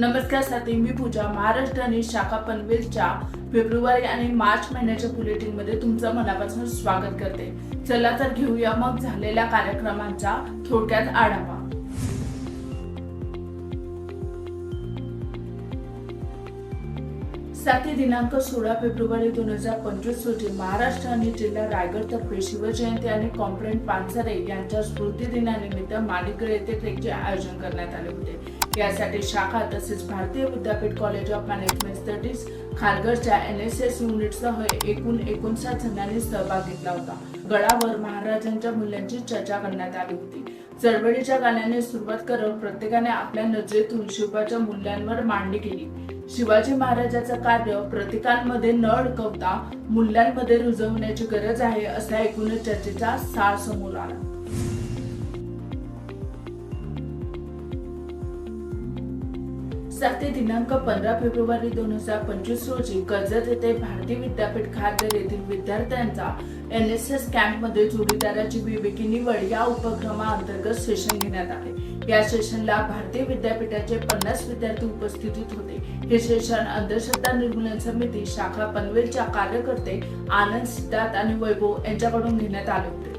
नमस्कार साथी. मी पूजा महाराष्ट्र आणि शाखा पनवेलच्या फेब्रुवारी आणि मार्च महिन्याच्या बुलेटिनमध्ये तुमचं मनापासून स्वागत करते. चला तर घेऊया मग झालेल्या कार्यक्रमांचा थोडक्यात आढावा. साथी दिनांक सोळा फेब्रुवारी दोन हजार पंचवीस रोजी महाराष्ट्र आणि जिल्हा रायगड तर्फे शिवजयंती आणि कॉम्प्लेंट पानसरे यांच्या स्मृती दिनानिमित्त मालिकड येथे ट्रेकचे आयोजन करण्यात आले होते. यासाठी शाखा तसेच Bharati Vidyapeeth college of management studies खारघरच्या N S S युनिटसह एकूण एकोणसाठ जणांनी सहभाग घेतला होता. गडावर महाराजांच्या मूल्यांची चर्चा करण्यात आली होती. चळवळीच्या गाण्याने सुरुवात करत प्रत्येकाने आपल्या नजरेतून शिवाच्या मूल्यांवर मांडणी केली. शिवाजी महाराजाचं कार्य प्रतीकांमध्ये न अडकवता मूल्यांमध्ये रुजवण्याची गरज आहे असा एकूणच चर्चेचा सार समोर आला. साते दिनांक पंधरा फेब्रुवारी दोन हजार पंचवीस रोजी कर्जत येथे भारतीय विद्यापीठ खारघर येथील विद्यार्थ्यांचा एन एस एस कॅम्पमध्ये जोडीदाराची विवेकी निवड या उपक्रमाअंतर्गत सेशन घेण्यात आले. या सेशनला भारतीय विद्यापीठाचे पन्नास विद्यार्थी उपस्थित होते. हे सेशन अंधश्रद्धा निर्मूलन समिती शाखा पनवेलच्या कार्यकर्ते आनंद सिद्धार्थ आणि वैभव यांच्याकडून घेण्यात आले होते.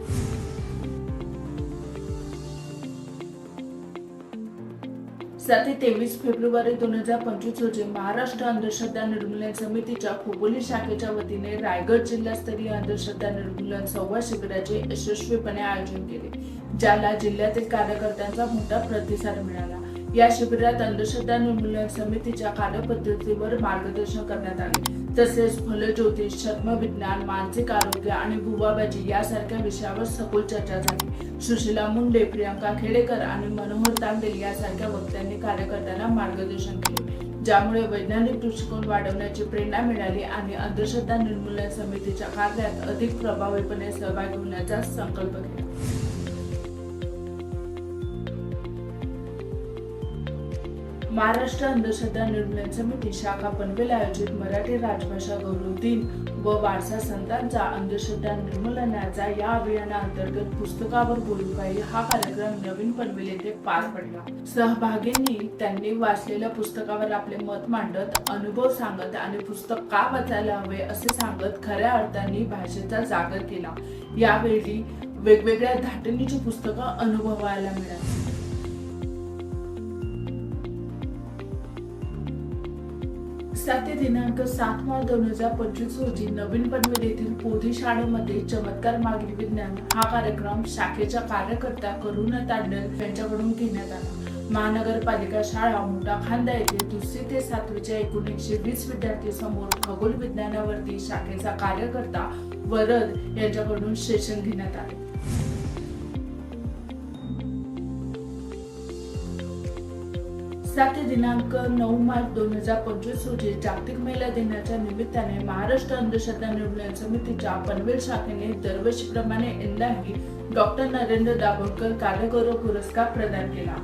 साते तेवीस फेब्रुवारी दोन हजार पंचवीस रोजी महाराष्ट्र अंधश्रद्धा निर्मूलन समितीच्या खोपोली शाखेच्या वतीने रायगड जिल्हास्तरीय अंधश्रद्धा निर्मूलन संवाद शिबिराचे यशस्वीपणे आयोजन केले ज्याला जिल्ह्यातील कार्यकर्त्यांचा मोठा प्रतिसाद मिळाला. या शिबिरात अंधश्रद्धा निर्मूलन समितीच्या कार्यपद्धतीवर मार्गदर्शन करण्यात आले. तसेच फलज्योतिष शर्मविज्ञान मानसिक आरोग्य आणि भुवाबाजी यासारख्या विषयावर सखोल चर्चा झाली. सुशीला मुंडे प्रियंका खेडेकर आणि मनोहर तांडेल यासारख्या वक्त्यांनी कार्यकर्त्यांना मार्गदर्शन केले ज्यामुळे वैज्ञानिक दृष्टिकोन वाढवण्याची प्रेरणा मिळाली आणि अंधश्रद्धा निर्मूलन समितीच्या कार्यात अधिक प्रभावीपणे सहभागी होण्याचा संकल्प केला. महाराष्ट्र अंधश्रद्धा निर्मूलन समिती शाखा पनवेल आयोजित मराठी राजभाषा गौरव दिन व वारसा संतांचा अंधश्रद्धा निर्मूलनाचा या अभियानाअंतर्गत पुस्तकावर बोलू काही हा कार्यक्रम नवीन पनवेल येथे पार पडला. सहभागींनी त्यांनी वाचलेल्या पुस्तकावर आपले मत मांडत अनुभव सांगत आणि पुस्तक का वाचायला हवे असे सांगत खऱ्या अर्थाने भाषेचा जागर केला. यावेळी वेगवेगळ्या धाटणीची पुस्तकं अनुभवायला मिळाली. साते दिनांक सात मार्च दोन हजार पंचवीस रोजी नवीन पनवेल येथील पोधी शाळेमध्ये चमत्कार मागील विज्ञान हा कार्यक्रम शाखेच्या कार्यकर्त्या करुणा तांडल यांच्याकडून घेण्यात आला. महानगरपालिका शाळा मोठा खांदा येथे दुसरी ते सातवीच्या एकूण एकशे वीस विद्यार्थी समोर खगोल विज्ञानावरती शाखेचा कार्यकर्ता वरद यांच्याकडून सेशन घेण्यात आले. सात दिनांक नऊ मार्च दोन हजार पंचवीस रोजी जागतिक महिला दिनाच्या निमित्ताने महाराष्ट्र अंधश्रद्धा निर्मूलन समितीच्या पनवेल शाखेने दरवर्षीप्रमाणे यंदाही डॉक्टर नरेंद्र दाभोळकर कार्यगौरव पुरस्कार प्रदान केला.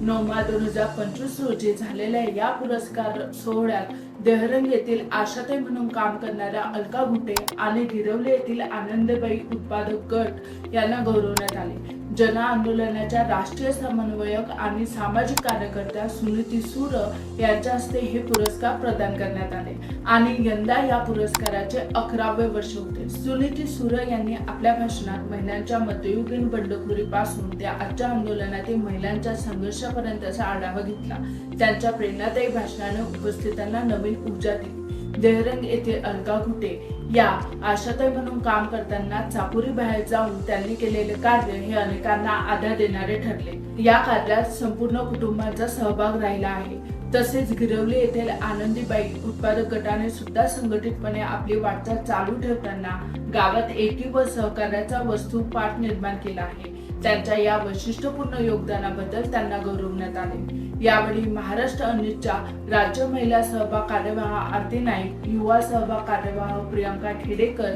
नऊ मार्च दोन हजार पंचवीस रोजी झालेल्या या पुरस्कार सोहळ्यात देहरंग येथील आशाताई म्हणून काम करणाऱ्या अलका घुटे आणि गिरवले येथील आनंदबाई उत्पादक गट यांना गौरवण्यात आले. जन आंदोलनाच्या राष्ट्रीय समन्वयक आणि सामाजिक कार्यकर्त्या सुनीती सूर यांच्या हस्ते हे पुरस्कार प्रदान करण्यात आले. आणि यंदा या पुरस्काराचे अकरावे वर्ष होते. सुनीती सूर यांनी आपल्या भाषणात महिलांच्या मध्ययुगीन बंडखोरीपासून त्या आजच्या आंदोलनातील महिलांच्या संघर्षापर्यंतचा आढावा घेतला. त्यांच्या प्रेरणादायी भाषणाने उपस्थितांना नवीन ऊर्जा दिली. देहरंग येथे अलका घुटे या आशाताई म्हणून काम करताना चापुरी बाहेर जाऊन त्यांनी केलेले कार्य हे अनेकांना आधार देणारे ठरले. या कार्यात संपूर्ण कुटुंबाचा सहभाग राहिला आहे. तसेच गिरवली येथील आनंदीबाई उत्पादक गटाने सुद्धा संघटितपणे आपली वाटचाल चालू ठेवताना गावात एकी व सहकार्याचा वस्तू पाठ निर्माण केला आहे. त्यांच्या या वैशिष्ट्यपूर्ण योगदानाबद्दल त्यांना गौरवण्यात आले. यावेळी महाराष्ट्र अनितच्या राज्य महिला सहभाग कार्यवाह आरती नाईक युवा सहभाग कार्यवाह प्रियंका खेडेकर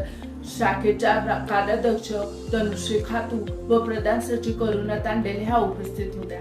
शाखेच्या कार्याध्यक्ष तनुश्री खातू व प्रधान सचिव करुणा तांडेल ह्या उपस्थित होत्या.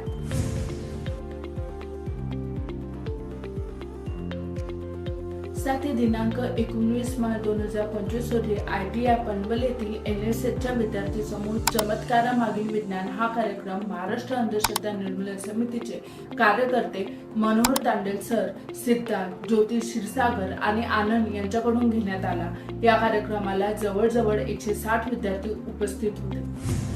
साठी दिनांक एकोणवीस मार्च दोन हजार पंचवीस रोजी आय टी आय पनवेल येथील एन एस एसच्या विद्यार्थी समूह चमत्कारामागील विज्ञान हा कार्यक्रम महाराष्ट्र अंधश्रद्धा निर्मूलन समितीचे कार्यकर्ते मनोहर तांडेल सर सिद्धार्थ ज्योती क्षीरसागर आणि आनंद यांच्याकडून घेण्यात आला. या कार्यक्रमाला जवळजवळ एकशे साठ विद्यार्थी उपस्थित होते.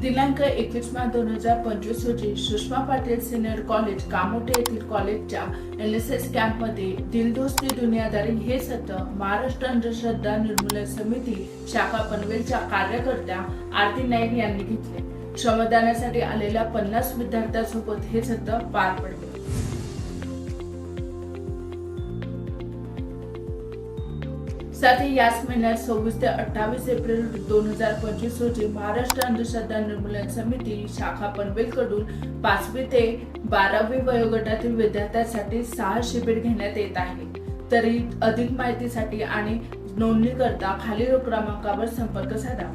दिनांक एकवीस मार्च दोन हजार पंचवीस रोजी सुषमा पाटील सिनियर कॉलेज कामोटे येथील कॉलेजच्या एल एस एस कॅम्पमध्ये दिलदोस्ती दुनियादारी हे सत्र महाराष्ट्र अंधश्रद्धा निर्मूलन समिती शाखा पनवेलच्या कार्यकर्त्या आरती नाईक यांनी घेतले. श्रमदानासाठी आलेल्या पन्नास विद्यार्थ्यांसोबत हे सत्र पार पडले. साथ ही याच महिन्यात सव्वीस ते अठ्ठावीस एप्रिल दोन हजार पंचवीस रोजी महाराष्ट्र अंधश्रद्धा निर्मूलन समिती शाखा पनवेलकडून पाचवी ते बारावी वयोगटातील विद्यार्थ्यांसाठी सहा शिबिर घेण्यात येत आहे. तरी अधिक माहितीसाठी आणि नोंदणी करता खालील क्रमांकावर संपर्क साधा.